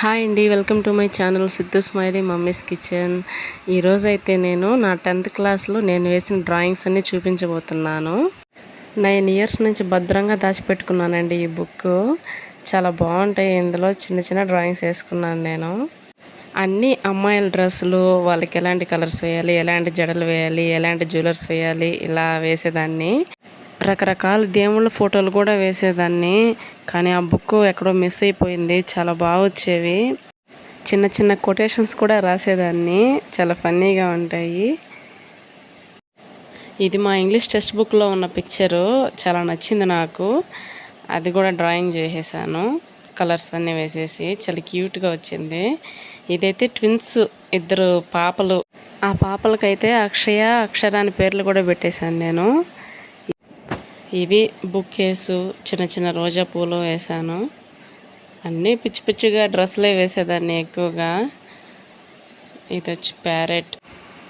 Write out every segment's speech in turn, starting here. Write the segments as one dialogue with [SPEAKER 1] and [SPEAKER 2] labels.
[SPEAKER 1] Hi అండి welcome to my channel Siddhu smiley mummy's kitchen. ఈరోజు అయితే నేను నా టెన్త్ క్లాస్లో నేను వేసిన డ్రాయింగ్స్ అన్నీ చూపించబోతున్నాను. నైన్ ఇయర్స్ నుంచి భద్రంగా దాచిపెట్టుకున్నానండి ఈ బుక్ చాలా బాగుంటాయి ఇందులో చిన్న చిన్న డ్రాయింగ్స్ వేసుకున్నాను నేను. అన్ని అమ్మాయిల డ్రెస్సులు వాళ్ళకి ఎలాంటి కలర్స్ వేయాలి ఎలాంటి జడలు వేయాలి ఎలాంటి జ్యువెలర్స్ వేయాలి ఇలా వేసేదాన్ని. రకరకాల దేవుళ్ళ ఫోటోలు కూడా వేసేదాన్ని. కానీ ఆ బుక్ ఎక్కడో మిస్ అయిపోయింది. చాలా బాగా వచ్చేవి. చిన్న చిన్న కొటేషన్స్ కూడా రాసేదాన్ని. చాలా ఫన్నీగా ఉంటాయి. ఇది మా ఇంగ్లీష్ టెక్స్ట్ బుక్లో ఉన్న పిక్చరు. చాలా నచ్చింది నాకు. అది కూడా డ్రాయింగ్ చేసేసాను. కలర్స్ అన్నీ వేసేసి చాలా క్యూట్గా వచ్చింది. ఇదైతే ట్విన్స్ ఇద్దరు పాపలు. ఆ పాపలకైతే అక్షయ అక్షర అని పేర్లు కూడా పెట్టేశాను నేను. ఇవి బుక్కేసు చిన్న చిన్న రోజా పూలు వేసాను. అన్నీ పిచ్చి పిచ్చిగా డ్రెస్సులే వేసేదాన్ని ఎక్కువగా. ఇది వచ్చి ప్యారెట్.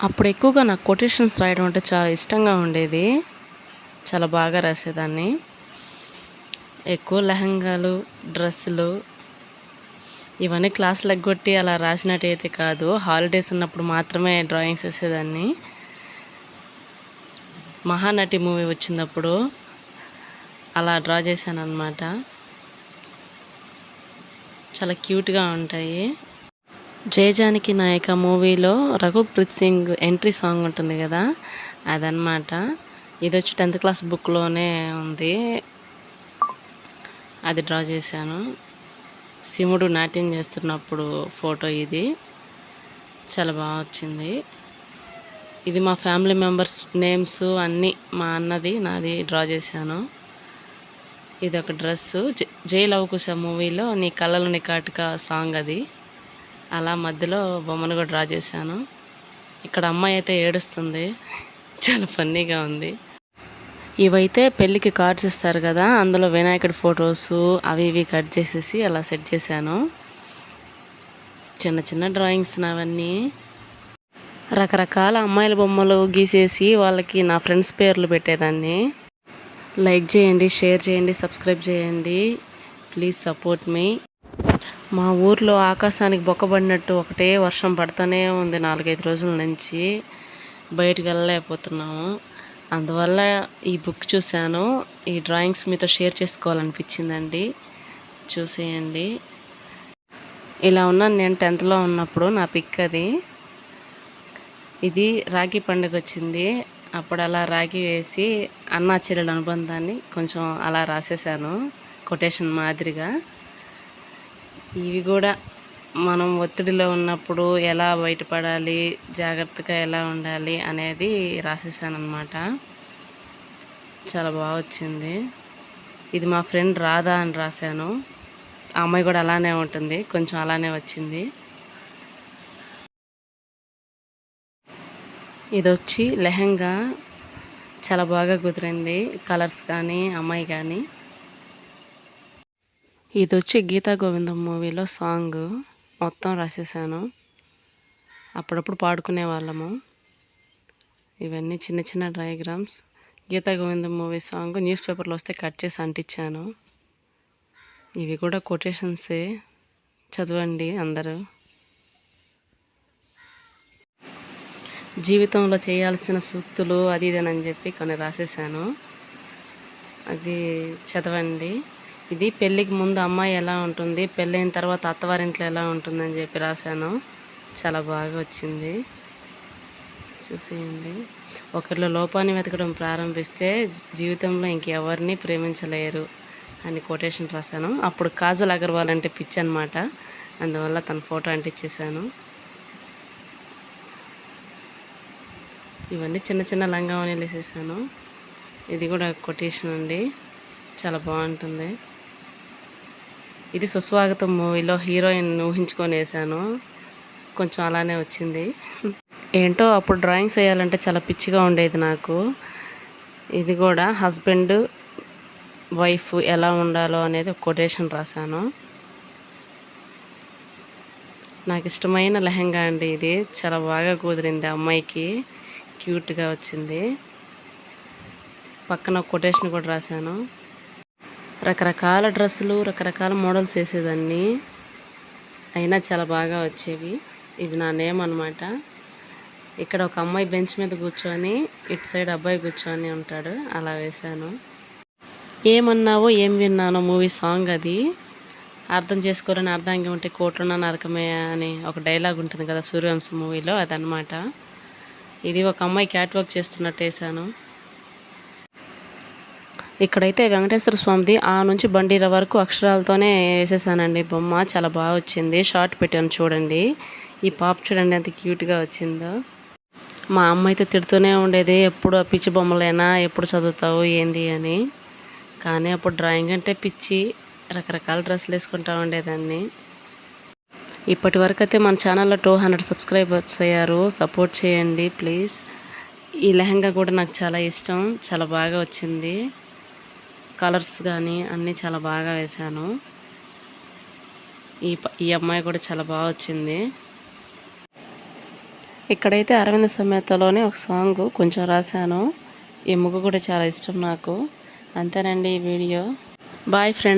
[SPEAKER 1] అప్పుడు ఎక్కువగా నాకు కొటేషన్స్ రాయడం అంటే చాలా ఇష్టంగా ఉండేది. చాలా బాగా రాసేదాన్ని. ఎక్కువ లెహంగాలు డ్రెస్సులు ఇవన్నీ క్లాసులు ఎగ్గొట్టి అలా రాసినట్టు అయితే కాదు. హాలిడేస్ ఉన్నప్పుడు మాత్రమే డ్రాయింగ్స్ వేసేదాన్ని. మహానటి మూవీ వచ్చినప్పుడు అలా డ్రా చేశాను అనమాట చాలా క్యూట్గా ఉంటాయి. జయజానికి నాయక మూవీలో రఘుప్రీత్ సింగ్ ఎంట్రీ సాంగ్ ఉంటుంది కదా అదనమాట ఇది వచ్చి టెన్త్ క్లాస్ బుక్లోనే ఉంది. అది డ్రా చేశాను. శివుడు నాట్యం చేస్తున్నప్పుడు ఫోటో ఇది. చాలా బాగా వచ్చింది. ఇది మా ఫ్యామిలీ మెంబర్స్ నేమ్స్ అన్నీ మా అన్నది నాది డ్రా చేశాను. ఇది ఒక డ్రెస్సు. జై లవకుశ మూవీలో నీ కళ్ళలు నీ కాటుక సాంగ్ అది. అలా మధ్యలో బొమ్మను కూడా డ్రా చేశాను. ఇక్కడ అమ్మాయి అయితే ఏడుస్తుంది. చాలా ఫన్నీగా ఉంది. ఇవైతే పెళ్ళికి కార్డ్స్ ఇస్తారు కదా అందులో వినాయకుడి ఫొటోస్ అవి ఇవి కట్ చేసేసి అలా సెట్ చేశాను. చిన్న చిన్న డ్రాయింగ్స్ అవన్నీ రకరకాల అమ్మాయిల బొమ్మలు గీసేసి వాళ్ళకి నా ఫ్రెండ్స్ పేర్లు పెట్టేదాన్ని. లైక్ చేయండి షేర్ చేయండి సబ్స్క్రైబ్ చేయండి. ప్లీజ్ సపోర్ట్ మీ. మా ఊర్లో ఆకాశానికి బొక్కబడినట్టు ఒకటే వర్షం పడుతూనే ఉంది నాలుగైదు రోజుల నుంచి. బయటకు వెళ్ళలేకపోతున్నాము. అందువల్ల ఈ బుక్ చూశాను. ఈ డ్రాయింగ్స్ మీతో షేర్ చేసుకోవాలనిపించిందండి. చూసేయండి. ఇలా ఉన్నాను నేను టెన్త్లో ఉన్నప్పుడు నా పిక్ అది. ఇది రాఖీ పండుగ వచ్చింది. అప్పుడు అలా రాగి వేసి అన్నా చెల్లెల అనుబంధాన్ని కొంచెం అలా రాసేసాను కొటేషన్ మాదిరిగా. ఇవి కూడా మనం ఒత్తిడిలో ఉన్నప్పుడు ఎలా బయటపడాలి జాగ్రత్తగా ఎలా ఉండాలి అనేది రాసేసాను అనమాట చాలా బాగా వచ్చింది. ఇది మా ఫ్రెండ్ రాధా అని రాశాను. ఆ అమ్మాయి కూడా అలానే ఉంటుంది కొంచెం అలానే వచ్చింది. ఇది వచ్చి లెహంగా చాలా బాగా కుదిరింది. కలర్స్ కానీ అమ్మాయి కానీ. ఇది వచ్చి గీతా గోవిందం మూవీలో సాంగ్ మొత్తం రాసేసాను. అప్పుడప్పుడు పాడుకునే వాళ్ళము. ఇవన్నీ చిన్న చిన్న diagrams. Geetha Govindam movie song news పేపర్లో వస్తే కట్ చేసి అంటించాను. ఇవి కూడా కొటేషన్సే. చదవండి అందరూ. జీవితంలో చేయాల్సిన సూక్తులు అది ఇదేనని చెప్పి కొన్ని రాసేసాను అది చదవండి. ఇది పెళ్ళికి ముందు అమ్మాయి ఎలా ఉంటుంది పెళ్ళైన తర్వాత అత్తవారింట్లో ఎలా ఉంటుందని చెప్పి రాశాను. చాలా బాగా వచ్చింది. చూసేయండి. ఒకరిలో లోపాన్ని వెతకడం ప్రారంభిస్తే జీవితంలో ఇంకెవరిని ప్రేమించలేరు అని కొటేషన్ రాశాను. అప్పుడు కాజల్ అగర్వాల్ అంటే పిచ్చి అనమాట అందువల్ల తన ఫోటో అంటించేశాను ఇవన్నీ చిన్న చిన్న లంగావని వేసేసాను. ఇది కూడా కొటేషన్ అండి. చాలా బాగుంటుంది. ఇది సుస్వాగతం మూవీలో హీరోయిన్ ఊహించుకొని వేసాను. కొంచెం అలానే వచ్చింది. ఏంటో అప్పుడు డ్రాయింగ్స్ వేయాలంటే చాలా పిచ్చిగా ఉండేది నాకు. ఇది కూడా హస్బెండ్ వైఫ్ ఎలా ఉండాలో అనేది ఒక కొటేషన్ రాశాను. నాకు ఇష్టమైన లెహంగా అండి ఇది. చాలా బాగా కుదిరింది అమ్మాయికి. క్యూట్గా వచ్చింది. పక్కన కొటేషన్ కూడా రాశాను. రకరకాల డ్రెస్సులు రకరకాల మోడల్స్ వేసేదాన్ని. అయినా చాలా బాగా వచ్చేవి. ఇది నా నేమ్ అనమాట ఇక్కడ ఒక అమ్మాయి బెంచ్ మీద కూర్చొని ఇటు సైడ్ అబ్బాయి కూర్చొని ఉంటాడు. అలా వేశాను. ఏమన్నావో ఏం విన్నానో మూవీ సాంగ్ అది. అర్థం చేసుకోరని అర్థంగా ఉంటే కోట్లున్న నరకమే అని ఒక డైలాగ్ ఉంటుంది కదా సూర్యవంశం మూవీలో అదనమాట ఇది ఒక అమ్మాయి క్యాట్ వర్క్ చేస్తున్నట్టు వేసాను ఇక్కడైతే వెంకటేశ్వర స్వామిది ఆ నుంచి బండిర వరకు అక్షరాలతోనే వేసేసానండి. బొమ్మ చాలా బాగా వచ్చింది. షార్ట్ పెట్టాను చూడండి. ఈ పాప చూడండి ఎంత క్యూట్గా వచ్చిందో. మా అమ్మ అయితే తిడుతూనే ఉండేది. ఎప్పుడు ఆ పిచ్చి బొమ్మలేనా ఎప్పుడు చదువుతావు ఏంది అని. కానీ అప్పుడు డ్రాయింగ్ అంటే పిచ్చి. రకరకాల డ్రెస్సులు వేసుకుంటా ఉండేదాన్ని. ఇప్పటి వరకు అయితే మన ఛానల్లో టూ హండ్రెడ్ సబ్స్క్రైబర్స్ అయ్యారు. సపోర్ట్ చేయండి ప్లీజ్. ఈ లెహంగా కూడా నాకు చాలా ఇష్టం. చాలా బాగా వచ్చింది. కలర్స్ కానీ అన్నీ చాలా బాగా వేశాను. ఈ ఈ అమ్మాయి కూడా చాలా బాగా వచ్చింది. ఇక్కడైతే అరవింద సమేతలోనే ఒక సాంగ్ కొంచెం రాశాను. ఈ ముగ్గు కూడా చాలా ఇష్టం నాకు. అంతేనండి ఈ వీడియో. Boy friend.